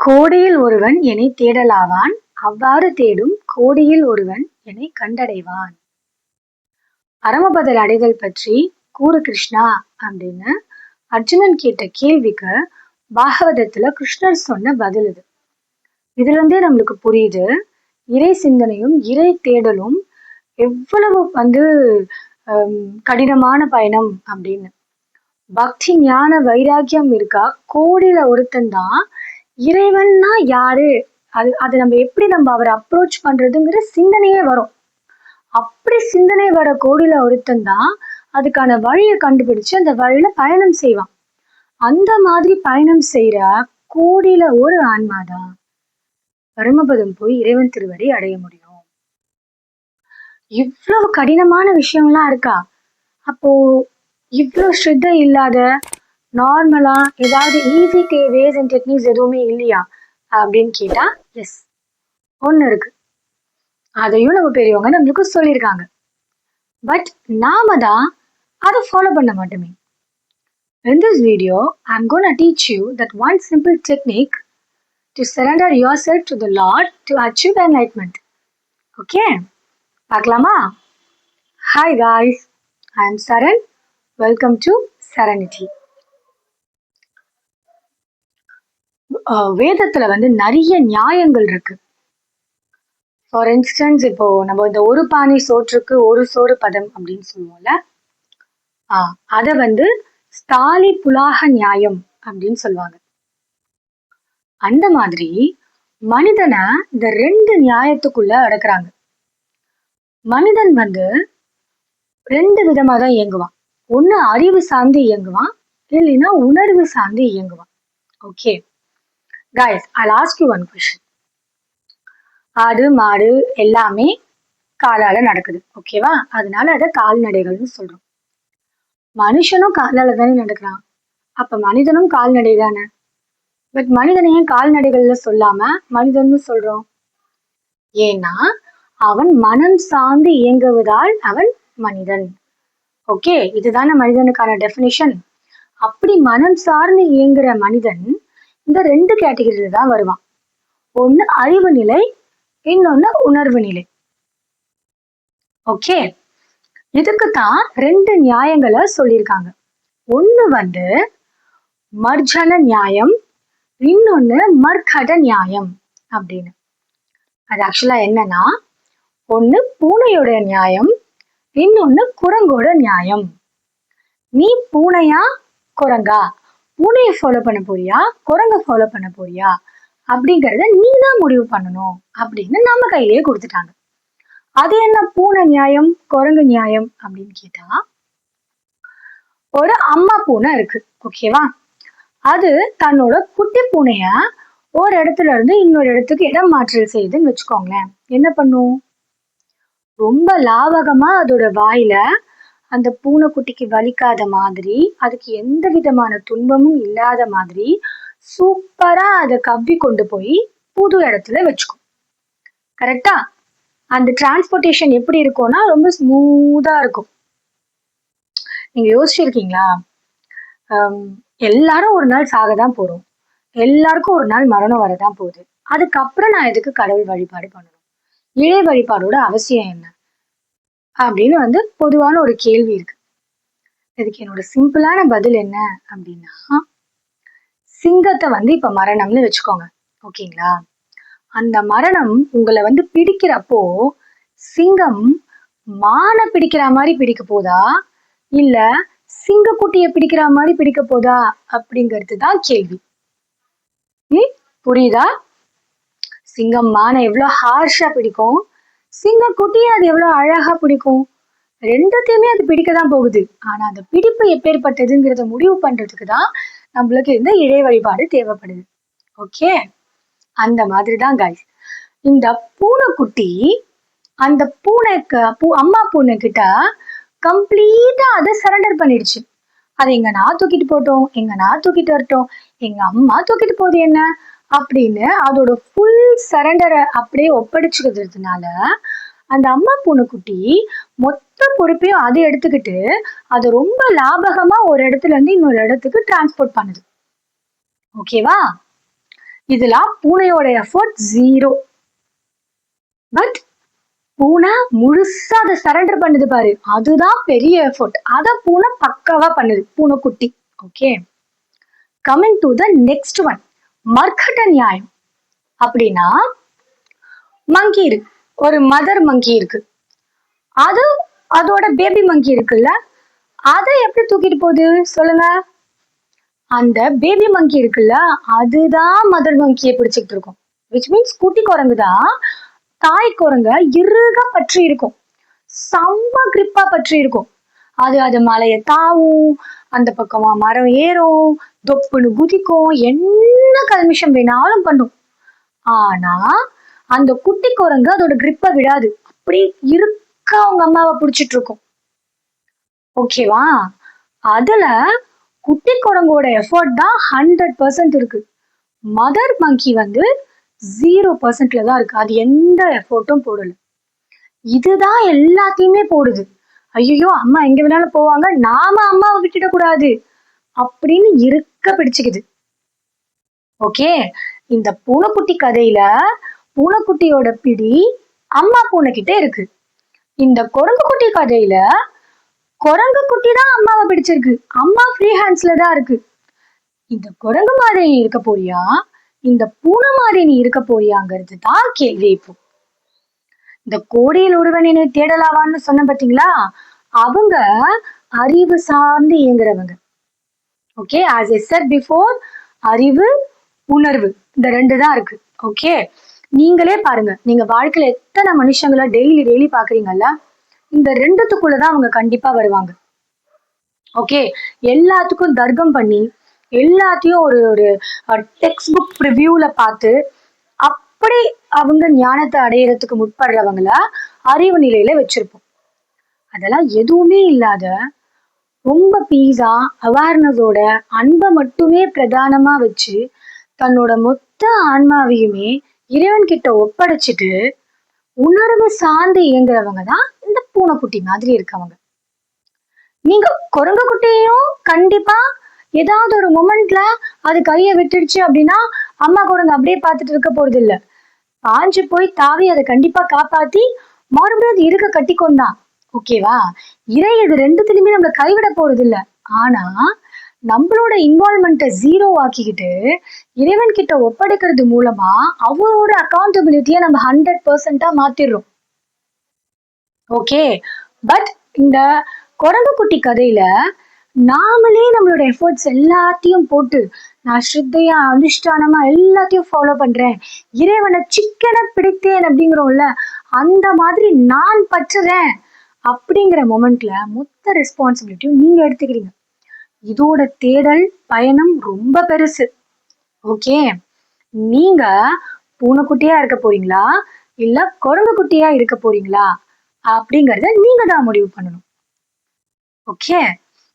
கோடியில் ஒருவன் என்னை தேடலாவான் அவ்வாறு தேடும் கோடியில் ஒருவன் என்னை கண்டடைவான். பரமபதர் அடைதல் பற்றி கூறு கிருஷ்ணா அப்படின்னு அர்ஜுனன் கேட்ட கேள்விக்கு பாகவதத்துல கிருஷ்ணர் சொன்ன பதில் இது. இதுல இருந்தே நம்மளுக்கு புரியுது இறை சிந்தனையும் இறை தேடலும் எவ்வளவு வந்து ஹம், கடினமான பயணம் அப்படின்னு. பக்தி ஞான வைராக்கியம் இருக்கா? கோடியில ஒருத்தன் தான் இறைவன்னா யாரு? அது அது நம்ம எப்படி நம்ம அவரை அப்ரோச் பண்றதுங்கிற சிந்தனையே வரும். அப்படி சிந்தனை வர கோடியில ஒருத்தன் தான் அதுக்கான வழியை கண்டுபிடிச்சு அந்த வழியில பயணம் செய்வான். அந்த மாதிரி பயணம் செய்யற கோடியில ஒரு ஆன்மாதான் பரமபதம் போய் இறைவன் திருவடி அடைய முடியும். இவ்வளவு கடினமான விஷயம்லாம் இருக்கா? அப்போ இவ்வளவு ஸ்ரத்த இல்லாத நார்மலா ஏதாவது easy day ways and techniques எதுவுமே இல்லையா? அப்படின்னு கேட்டா எஸ் ஒன்று இருக்கு. அதையும் நம்ம பெரியவங்க நம்மளுக்கு சொல்லியிருக்காங்க. பட் நாம தான் அதை ஃபாலோ பண்ண மாட்டோமே. In this video, I'm going to teach you that one simple technique to surrender yourself to the Lord to achieve enlightenment. Okay? பார்க்கலாமா? Hi guys I am Charan welcome to சரணிட்டி வேதத்துல வந்து நிறைய நியாயங்கள் இருக்கு. ஃபார் இன்ஸ்டன்ஸ் இப்போ நம்ம இந்த ஒரு பானி சோற்றுக்கு ஒரு சோறு பதம் அப்படின்னு சொல்லுவோம்ல ஆ அதை வந்து ஸ்தாலி புலாக நியாயம் அப்படின்னு சொல்லுவாங்க. அந்த மாதிரி மனிதனை இந்த ரெண்டு நியாயத்துக்குள்ள அடக்குறாங்க. மனிதன் வந்து ரெண்டு விதமா தான் இயங்குவான். ஒண்ணு அறிவு சார்ந்து இயங்குவான் இல்லைன்னா உணர்வு சார்ந்து இயங்குவான். Okay guys I last you one question. ஆடு மாடு எல்லாமே காலால நடக்குது ஓகேவா அதனால அதை கால்நடைகள்னு சொல்றோம். மனுஷனும் காலால தானே நடக்கிறான். அப்ப மனிதனும் கால்நடை தானே? பட் மனிதனை ஏன் கால்நடைகள்ல சொல்லாம மனிதன்னு சொல்றோம்? ஏன்னா அவன் மனம் சார்ந்து இயங்குவதால் அவன் மனிதன். ஓகே இதுதானே மனிதனுக்கான டெஃபினிஷன் அப்படி மனம் சார்ந்து இயங்குற மனிதன் இந்த ரெண்டு கேட்டகரியில தான் வருவான். ஒண்ணு அறிவு நிலை இன்னொன்னு உணர்வு நிலை. ஓகே இதுக்கு தான் ரெண்டு நியாயங்களை சொல்லியிருக்காங்க. ஒண்ணு வந்து மர்ஜன நியாயம் இன்னொன்னு மர்கட நியாயம் அப்படின்னு. அது ஆக்சுவலா என்னன்னா ஒண்ணு பூனையோட நியாயம் இன்னொன்னு குரங்கோட நியாயம். நீ பூனையா குரங்கா? பூனையை ஃபாலோ பண்ண போறியா? குரங்கை ஃபாலோ பண்ண போறியா? அப்படிங்கறத நீ தான் முடிவு பண்ணணும் அப்படின்னு நம்ம கையிலேயே கொடுத்துட்டாங்க. அது என்ன பூனை நியாயம் குரங்கு நியாயம் அப்படின்னு கேட்டா ஒரு அம்மா பூனை இருக்கு ஓகேவா அது தன்னோட குட்டி பூனைய ஒரு இடத்துல இருந்து இன்னொரு இடத்துக்கு இடம் மாற்றல் செய்யுதுன்னு வச்சுக்கோங்களேன். என்ன பண்ணும்? ரொம்ப லாவகமா அதோட வாயில அந்த பூனைக்குட்டிக்கு வலிக்காத மாதிரி அதுக்கு எந்த விதமான துன்பமும் இல்லாத மாதிரி சூப்பரா அதை கவ்வி கொண்டு போய் புது இடத்துல வச்சுக்கும். கரெக்டா அந்த டிரான்ஸ்போர்ட்டேஷன் எப்படி இருக்கும்னா ரொம்ப ஸ்மூதா இருக்கும். நீங்க யோசிச்சிருக்கீங்களா? ஹம், எல்லாரும் ஒரு நாள் சாக தான் போறோம். எல்லாருக்கும் ஒரு நாள் மரணம் வரதான் போகுது. அதுக்கப்புறம் நான் எதுக்கு கடவுள் வழிபாடு பண்ணணும். இறை வழிபாடோட அவசியம் என்ன? அப்படின்னு வந்து பொதுவான ஒரு கேள்வி இருக்கு. இதுக்கு என்னோட சிம்பிளான பதில் என்ன அப்படின்னா சிங்கத்தை வந்து இப்ப மரணம்னு வச்சுக்கோங்க. ஓகேங்களா? அந்த மரணம் உங்களை வந்து பிடிக்கிறப்போ சிங்கம் மானை பிடிக்கிற மாதிரி பிடிக்க போதா? இல்ல சிங்கக்குட்டிய பிடிக்கிற மாதிரி பிடிக்க போதா? அப்படிங்கிறது தான் கேள்வி. புரியுதா? சிங்கம் மானை எவ்வளவு ஹார்ஷா பிடிக்கும்? சிங்கக்குட்டியை அது எவ்வளவு அழகா பிடிக்கும்? ரெண்டுத்தையுமே அது பிடிக்க தான் போகுது. ஆனா அந்த பிடிப்பு எப்பேற்பட்டதுங்கிறத முடிவு பண்ணுறதுக்கு தான் நம்மளுக்கு இந்த இறை வழிபாடு தேவைப்படுது. ஓகே? அந்த மாதிரி தான் கைஸ் இந்த பூனைக்குட்டி அந்த பூனைக்கு பூ அம்மா பூனை கிட்ட கம்ப்ளீட்டா அதை சரண்டர் பண்ணிடுச்சு. அது எங்க நான் தூக்கிட்டு போட்டோம் எங்க நான் தூக்கிட்டு வரட்டும் எங்க அம்மா தூக்கிட்டு போகுது என்ன? அப்படின்னு அதோட ஃபுல் சரண்டரை அப்படியே ஒப்படைச்சுக்கிறதுனால அந்த அம்மா பூனைக்குட்டி மொத்த பொறுப்பையும் அதை எடுத்துக்கிட்டு அதை ரொம்ப லாபகமா ஒரு இடத்துல இருந்து இன்னொரு இடத்துக்கு டிரான்ஸ்போர்ட் பண்ணுது. ஓகேவா இதெல்லாம் பூனையோட எஃபோர்ட் ஜீரோ பட் பூனை முழுசா அதை சரண்டர் பண்ணுது பாரு. அதுதான் பெரிய எஃபோர்ட் அதை பூனை பக்காவா பண்ணுது. பூனைக்குட்டி. Okay coming to the next one மர்க்கட்ட நியாயம். அப்படின்னா மங்கி இருக்கு. ஒரு மதர் மங்கி இருக்கு. அது அதோட பேபி மங்கி இருக்குல்ல அதை எப்படி தூக்கிட்டு போகுது? சொல்லுங்க. அந்த பேபி மங்கி இருக்குல்ல அதுதான் மதர் மங்கியை பிடிச்சிட்டு இருக்கும். விச் மீன்ஸ் குட்டி குரங்கு தான் தாய் குரங்க இறுக பற்றி இருக்கும். செம்ம கிரிப்பா பற்றி இருக்கும். அது அது மலையை தாவும் அந்த பக்கமா மரம் ஏறும் தொப்புன்னு குதிக்கும் என்ன கல்மிஷம் வேணாலும் பண்ணும். ஆனா அந்த குட்டி குரங்கு அதோட கிரிப்பை விடாது. அப்படி இருக்க அவங்க அம்மாவை பிடிச்சிட்டு இருக்கும். ஓகேவா அதுல குட்டி குரங்கோட எஃபர்ட் தான் ஹண்ட்ரட் பர்சன்ட் இருக்கு. மதர் மங்கி வந்து ஜீரோ பர்சன்ட்ல தான் இருக்கு. அது எந்த எஃபோர்ட்டும் போடல. இதுதான் எல்லாத்தையுமே போடுது. ஐயோ அம்மா எங்க வேணாலும் போவாங்க. நாம அம்மாவை விட்டுடக்கூடாது அப்படின்னு இருக்க பிடிச்சுக்குது. ஓகே இந்த பூனைக்குட்டி கதையில பூனைக்குட்டியோட பிடி அம்மா பூனை கிட்ட இருக்கு. இந்த குரங்கு குட்டி கதையில குரங்கு குட்டி தான் அம்மாவை பிடிச்சிருக்கு. அம்மா ஃப்ரீ ஹேண்ட்ஸ்ல தான் இருக்கு. இந்த குரங்கு மாதிரி நீ இருக்க போறியா? இந்த பூனை மாதிரி நீ இருக்க போறியாங்கிறது தான் கேள்வி இப்போ. இந்த கோடியில் ஒருவனினை தேடலாவான்னு சொன்ன பாத்தீங்களா? அவங்க அறிவு சார்ந்து இயங்குறவங்க. Okay as I said before அறிவு உணர்வு. இந்த ரெண்டு தான் இருக்கு. ஓகே நீங்களே பாருங்க. நீங்க வாழ்க்கையில எத்தனை மனுஷங்களை டெய்லி டெய்லி பாக்குறீங்கல்ல இந்த ரெண்டுத்துக்குள்ளதான் அவங்க கண்டிப்பா வருவாங்க. ஓகே எல்லாத்துக்கும் தர்க்கம் பண்ணி எல்லாத்தையும் ஒரு ஒரு டெக்ஸ்ட் புக் ரிவ்யூல பார்த்து அப்படி அவங்க ஞானத்தை அடையிறதுக்கு முற்படுறவங்கள அறிவு நிலையில வச்சிருப்போம். அதெல்லாம் எதுவுமே இல்லாத ரொம்ப பீஸா அவேர்னஸோட அன்பை மட்டுமே பிரதானமா வச்சு தன்னோட மொத்த ஆன்மாவையுமே இறைவன் கிட்ட ஒப்படைச்சிட்டு உணர்வு சார்ந்து இயங்குறவங்க தான் இந்த பூனைக்குட்டி மாதிரி இருக்கவங்க. நீங்க குரங்கு குட்டியையும் கண்டிப்பா ஏதாவது ஒரு மூமெண்ட்ல அது கையை விட்டுடுச்சு அப்படின்னா அம்மா குரங்கு அப்படியே பார்த்துட்டு இருக்க போறது இல்ல பாஞ்சு போய் தாவி அதை கண்டிப்பா காப்பாத்தி மறுபடியும் அது இருக்க கட்டிக்கொண்டான். ஓகேவா? இறை இது ரெண்டுத்திலுமே நம்மளை கைவிட போறது இல்ல ஆனா நம்மளோட இன்வால்மெண்ட்டை ஜீரோ ஆக்கிக்கிட்டு இறைவன் கிட்ட ஒப்படைக்கிறது மூலமா அவரோட அக்கௌண்டபிலிட்டியை நம்ம ஹண்ட்ரட் பர்சன்டா மாத்திடுறோம். ஓகே பட் இந்த குரங்கு குட்டி கதையில நாமளே நம்மளோட எஃபர்ட்ஸ் எல்லாத்தையும் போட்டு நான் ஸ்ரத்தையா அனுஷ்டானமா எல்லாத்தையும் ஃபாலோ பண்றேன். இறைவனை சிக்கனை பிடித்தேன் அப்படிங்கிறோம்ல அந்த மாதிரி நான் பற்றுறேன் அப்படிங்கிற மொமெண்ட்ல மொத்த ரெஸ்பான்சிபிலிட்டியும் நீங்க எடுத்துக்கிறீங்க. இதோட தேடல் பயணம் ரொம்ப பெருசு. ஓகே? நீங்க பூனைக்குட்டியா இருக்க போறீங்களா? இல்ல குரங்கு குட்டியா இருக்க போறீங்களா? அப்படிங்கறத நீங்க தான் முடிவு பண்ணணும். ஓகே?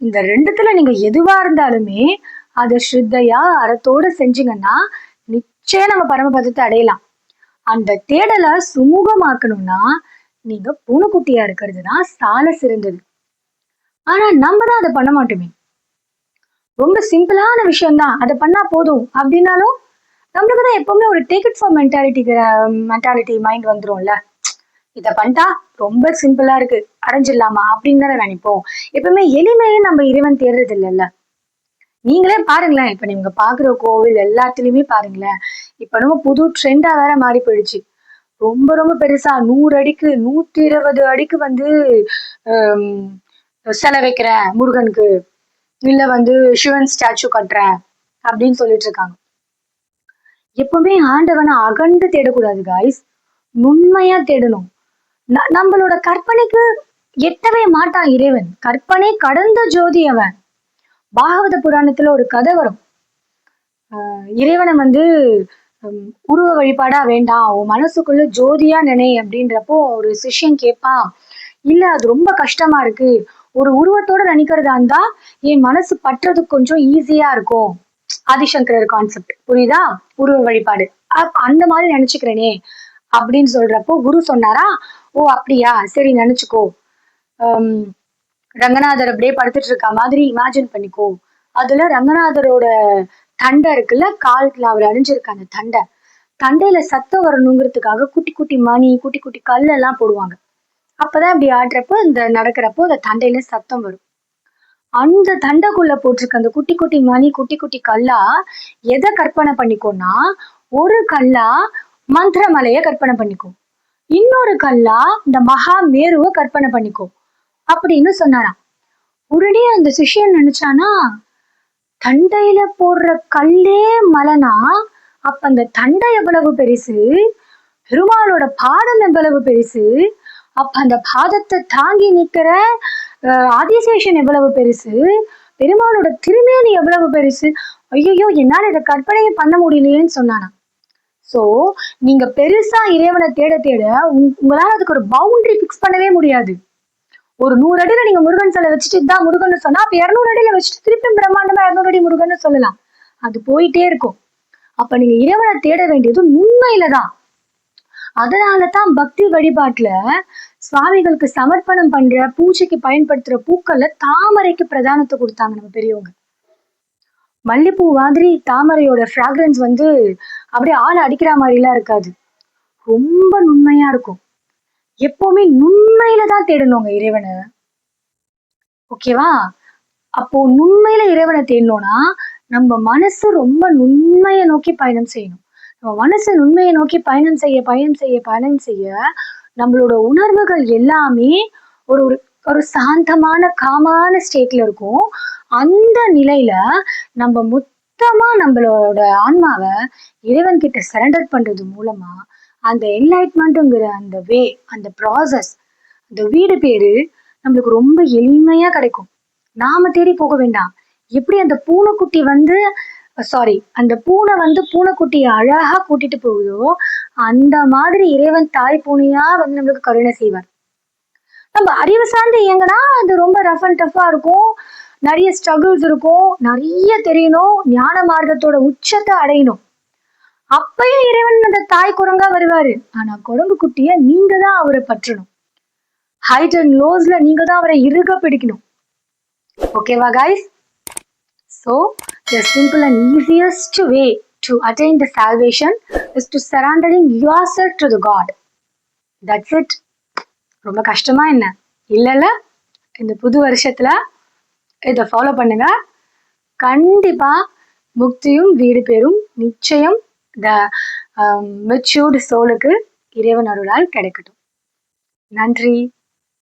இந்த ரெண்டுத்துல நீங்க எதுவா இருந்தாலுமே அதை ஸ்ரத்தையா அறத்தோட செஞ்சீங்கன்னா நிச்சயம் நம்ம பரமபதத்தை அடையலாம். அந்த தேடலை சுமூகமாக்கணும்னா நீங்க பூனைக்குட்டியா இருக்கிறது தான் சால சிறந்தது. ஆனா நம்ம தான் அதை பண்ண மாட்டோமே. ரொம்ப சிம்பிளான விஷயம்தான். அதை பண்ணா போதும். அப்படின்னாலும் நம்மளுக்கு தான் எப்பவுமே ஒரு take it for mentality mentality mind வந்துரும்ல. இதை பண்ணிட்டா ரொம்ப சிம்பிளா இருக்கு. அடைஞ்சிடலாமா அப்படின்னு தானே நினைப்போம். எப்பவுமே எளிமையே நம்ம இறைவன் தேடுறது இல்லைல்ல. நீங்களே பாருங்களேன். இப்ப நீங்க பாக்குற கோவில் எல்லாத்துலயுமே பாருங்களேன். இப்ப நம்ம புது ட்ரெண்டா வேற மாறி போயிடுச்சு. ரொம்ப ரொம்ப பெருசா நூறு அடிக்கு நூத்தி இருபது அடிக்கு வந்து ஹம், சிலை வைக்கிறேன் முருகனுக்கு இல்ல வந்து சிவன் ஸ்டாச்சு கட்டுறேன் அப்படின்னு சொல்லிட்டு இருக்காங்க. எப்பவுமே ஆண்டவனை அகண்டு தேடக்கூடாது காய்ஸ் நுண்மையா தேடணும். ந- நம்மளோட கற்பனைக்கு எட்டவே மாட்டான் இறைவன். கற்பனை கடந்த ஜோதி அவன். பாகவத புராணத்துல ஒரு கதை வரும். ஆஹ் இறைவனை வந்து உருவ வழிபாடா வேண்டாம். உன் மனசுக்குள்ள ஜோதியா நினை அப்படின்றப்போ ஒரு சிஷ்யன் கேட்பான் இல்ல அது ரொம்ப கஷ்டமா இருக்கு. ஒரு உருவத்தோட நினைக்கிறதா இருந்தா என் மனசு பற்றது கொஞ்சம் ஈஸியா இருக்கும். ஆதிசங்கரர் கான்செப்ட் புரியுதா? உருவ வழிபாடு. அப்- அந்த மாதிரி நினைச்சுக்கிறேனே அப்படின்னு சொல்றப்போ குரு சொன்னாரா ஓ அப்படியா? சரி நினைச்சுக்கோ. ஹம், ரங்கநாதர் அப்படியே படுத்துட்டு இருக்க மாதிரி இமேஜின் பண்ணிக்கோ. அதுல ரங்கநாதரோட தண்டை இருக்குல்ல கால்ல அவர் அணிஞ்சிருக்க அந்த தண்டை. தண்டையில சத்தம் வரணுங்கிறதுக்காக குட்டி குட்டி மணி குட்டி குட்டி கல் எல்லாம் போடுவாங்க. அப்பதான் இப்படி ஆடுறப்போ இந்த நடக்கிறப்போ அந்த தண்டையில சத்தம் வரும். அந்த தண்டைக்குள்ள போட்டிருக்க அந்த குட்டி குட்டி மணி குட்டி குட்டி கல்லா எதை கற்பனை பண்ணிக்கோன்னா ஒரு கல்லா மந்திரமலைய கற்பனை பண்ணிக்கும். இன்னொரு கல்லா இந்த மகா மேருவை கற்பனை பண்ணிக்கும். அப்படின்னு சொன்னாராம். உடனே அந்த சிஷியன் நினைச்சானா தண்டையில போடுற கல்லே மலைனா அப்ப அந்த தண்டை எவ்வளவு பெருசு? பெருமாளோட பாடம் எவ்வளவு பெருசு? அப்ப அந்த பாதத்தை தாங்கி நிற்கிற அஹ், ஆதிசேஷன் எவ்வளவு பெருசு? பெருமாளோட திருமேனி எவ்வளவு பெருசு? ஐயோ என்னால் இதை கற்பனையே பண்ண முடியலையேன்னு சொன்னானா ஸோ நீங்க பெருசா இறைவனை தேட தேட உங்- உங்களால அதுக்கு ஒரு பவுண்டரி ஃபிக்ஸ் பண்ணவே முடியாது. ஒரு நூறு அடியில நீங்க முருகன் சிலை வச்சுட்டு தான் முருகன் சொன்னா அப்ப இரநூறு அடியில வச்சுட்டு திருப்பி பிரம்மாண்டமா இரநூறு அடி முருகன் சொல்லலாம். அது போயிட்டே இருக்கும். அப்ப நீங்க இறைவனை தேட வேண்டியது உண்மையில தான். அதனால தான் பக்தி வழிபாட்டுல சுவாமிகளுக்கு சமர்ப்பணம் பண்ற பூஜைக்கு பயன்படுத்துற பூக்கள்ல தாமரைக்கு பிரதானத்தை கொடுத்தாங்க நம்ம பெரியவங்க. மல்லிப்பூ மாதிரி தாமரையோட ஃப்ராக்ரன்ஸ் வந்து அப்படியே ஆள் அடிக்கிற மாதிரிலாம் இருக்காது. ரொம்ப நுண்மையா இருக்கும். எப்பவுமே நுண்மையில தான் தேடணுங்க இறைவனை. ஓகேவா அப்போ நுண்மையில இறைவனை தேடணும்னா நம்ம மனசு ரொம்ப நுண்மையை நோக்கி பயணம் செய்யணும். நம்ம மனசு உண்மையை நோக்கி பயணம் செய்ய பயணம் செய்ய பயணம் செய்ய நம்மளோட உணர்வுகள் எல்லாமே ஒரு ஒரு ஒரு சாந்தமான காமான ஸ்டேட்ல இருக்கும். அந்த நிலையில நம்ம மொத்தமா நம்மளோட ஆன்மாவை இறைவன் கிட்ட சரண்டர் பண்றது மூலமா அந்த என்லைட்மெண்ட்டுங்கிற அந்த வே அந்த ப்ராசஸ் அந்த வீடு பேரு நம்மளுக்கு ரொம்ப எளிமையா கிடைக்கும். நாம தேடி போக வேண்டாம். எப்படி அந்த பூனைக்குட்டி வந்து சாரி அந்த பூனை வந்து பூனைக்குட்டியை அழகா கூட்டிட்டு போகுதோ அந்த மாதிரி இறைவன் தாய் பூனையா வந்து நம்மளுக்கு கருணை செய்வார். நம்ம அறிவு சார்ந்து இயங்கினா அது ரொம்ப ரஃப் அண்ட் டஃப்பா இருக்கும். நிறைய ஸ்ட்ரகிள்ஸ் இருக்கும். நிறைய தெரியணும். ஞான மார்க்கத்தோட உச்சத்தை அடையணும். அப்பயும் இறைவன் அந்த தாய் குரங்கா வருவாரு. ஆனா குரங்கு குட்டிய நீங்க தான் அவரை பற்றணும். ஹைட் அண்ட் லோஸ்ல நீங்க தான் அவரை இறுக பிடிக்கணும். ஓகேவா guys so the simple and easiest way to attain the salvation is to surrendering yourself to the god. That's it ரொம்ப கஷ்டமா என்ன? இல்லைல்ல? இந்த புது வருஷத்துல இதை ஃபாலோ பண்ணுங்க. கண்டிப்பா முக்தியும் வீடு பேரும் நிச்சயம் த மெச்சூர்டு சோலுக்கு இறைவன் அருளால் கிடைக்கட்டும். நன்றி.